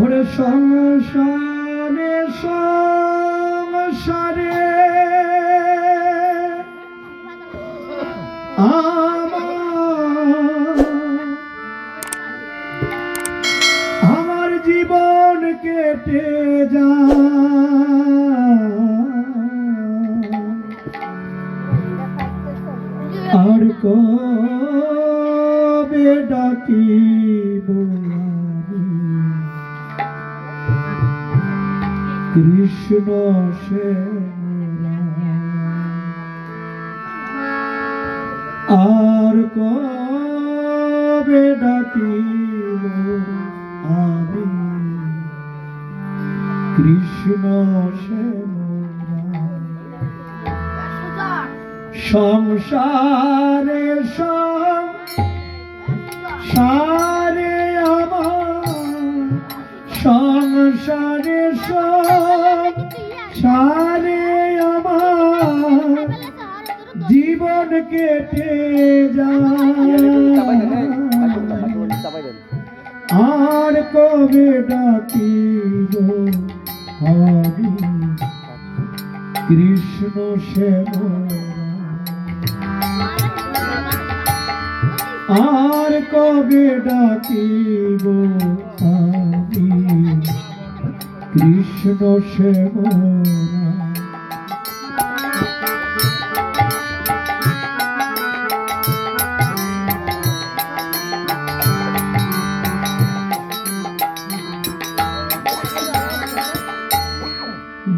ওরে সংসারে সংসারে। আমার জীবন কেটে যায়। আর কবে ডাকিব? কৃষ্ণ আর কবে ডাকিব আমি? কৃষ্ণ সংসারে সংসারে কেটে যায় আর কবে ডাকিব আমি? কৃষ্ণ শ্যামরা আর কবে ডাকিব আমি? কৃষ্ণ শ্যামরা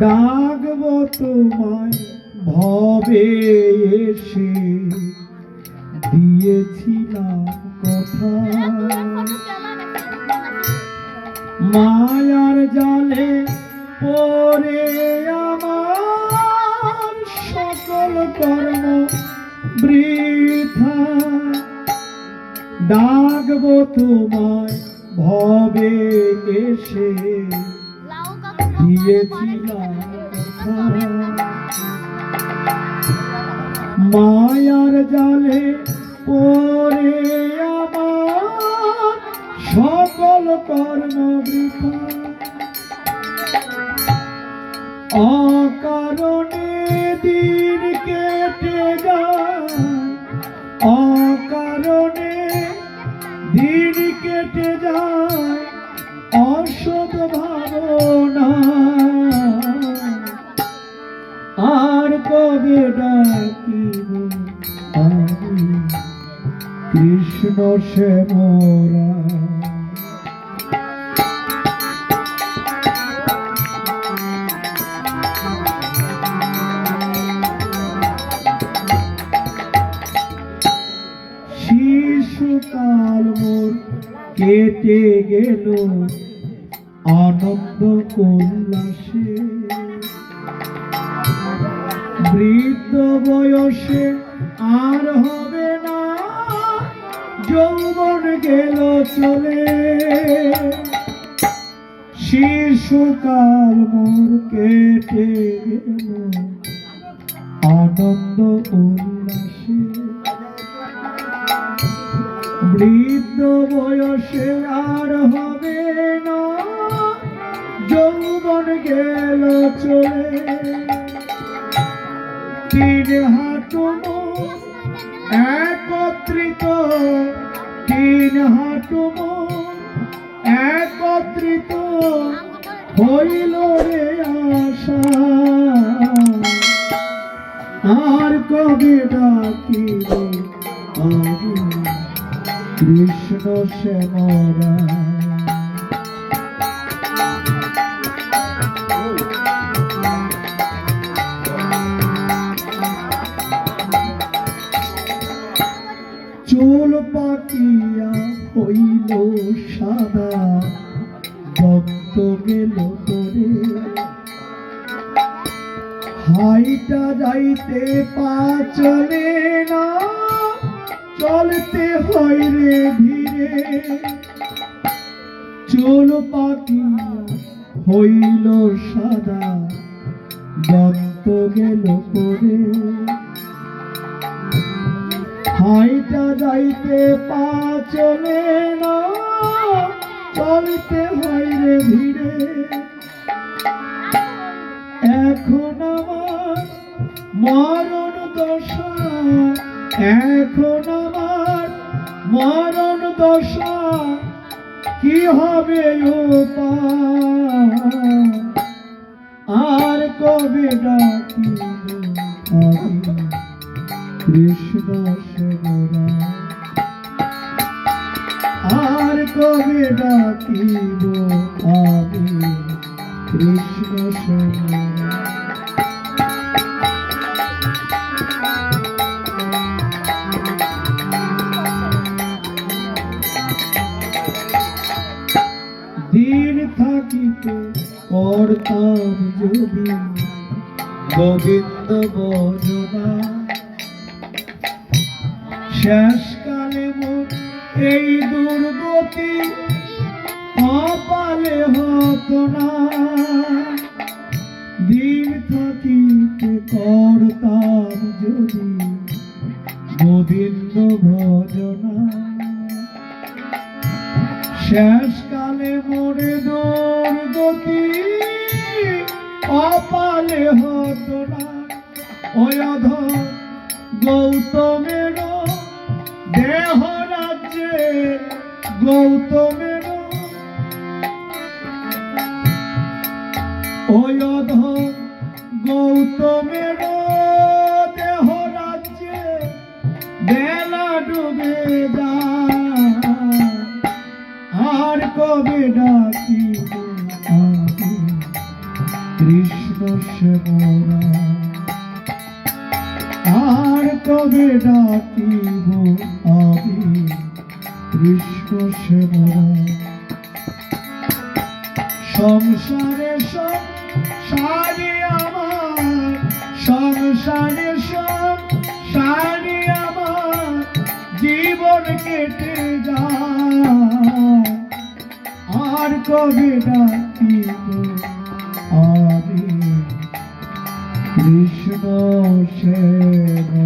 ডাকব তোমায়, ভবে এসে দিয়েছিলাম কথা। মায়ার জালে পরে আমার সকল কর্ম বৃথা। ডাকব তোমায়, ভবে এসে দিয়েছিলাম। মায়ার জালে পরে আমার সকল কর্ম বৃথা দিন কৃষ্ণ শ্যামরা শিশুকাল মোর কেটে গেল আনন্দ উল্লাসে। বৃদ্ধ বয়সে আর হবে যৌবন গেল চলে। শিশুকাল মোর কেটে গেল। আনন্দ উল্লাসে। বৃদ্ধ বয়সে আর হবে না। যৌবন গেল চলে। তিন হাঁটু মোর একত্রিত হইল রে আশা। আর কবে ডাকিব কৃষ্ণ শ্যামরা চুল পাকিয়া হইল সাদা, ভক্ত গেল তোরে। হাইটা যাইতে পা চলে না, চলতে হয় রে ধীরে। চুল পাকিয়া হইল সাদা, ভক্ত গেল পরে হাইটা যাইতে পা চলে না চলতে হয় রে ধীরে এখন আমার মরণ দশা, এখন আমার মরণ দশা, কি হবে? আর কবে আমি কৃষ্ণ আর কবে ডাকিব আমি কৃষ্ণ সেবরা। দিন থাকিতে করতাম যদি গোবিন্দ বজনা শেষকালে এই দুর্গতি অপালে হতো না। দিন থাকিতে করতাম যদি গোবিন্দ ভজনা। শেষকালে মোরে দুর্গতি অপালে হতো না। ওই অধর গৌতমের। অধর গৌতমের দেহ রাজ্যে বেলা ডুবে যায়। আর কবে আমি কৃষ্ণ সেবরা আর কবে ডাকিব আমি কৃষ্ণ সেবরা সংসারে সংসারে আমার, সংসারে সংসারে আমার, জীবন কেটে যায়। আর কবে ডাকিব আমি কৃষ্ণ সেবা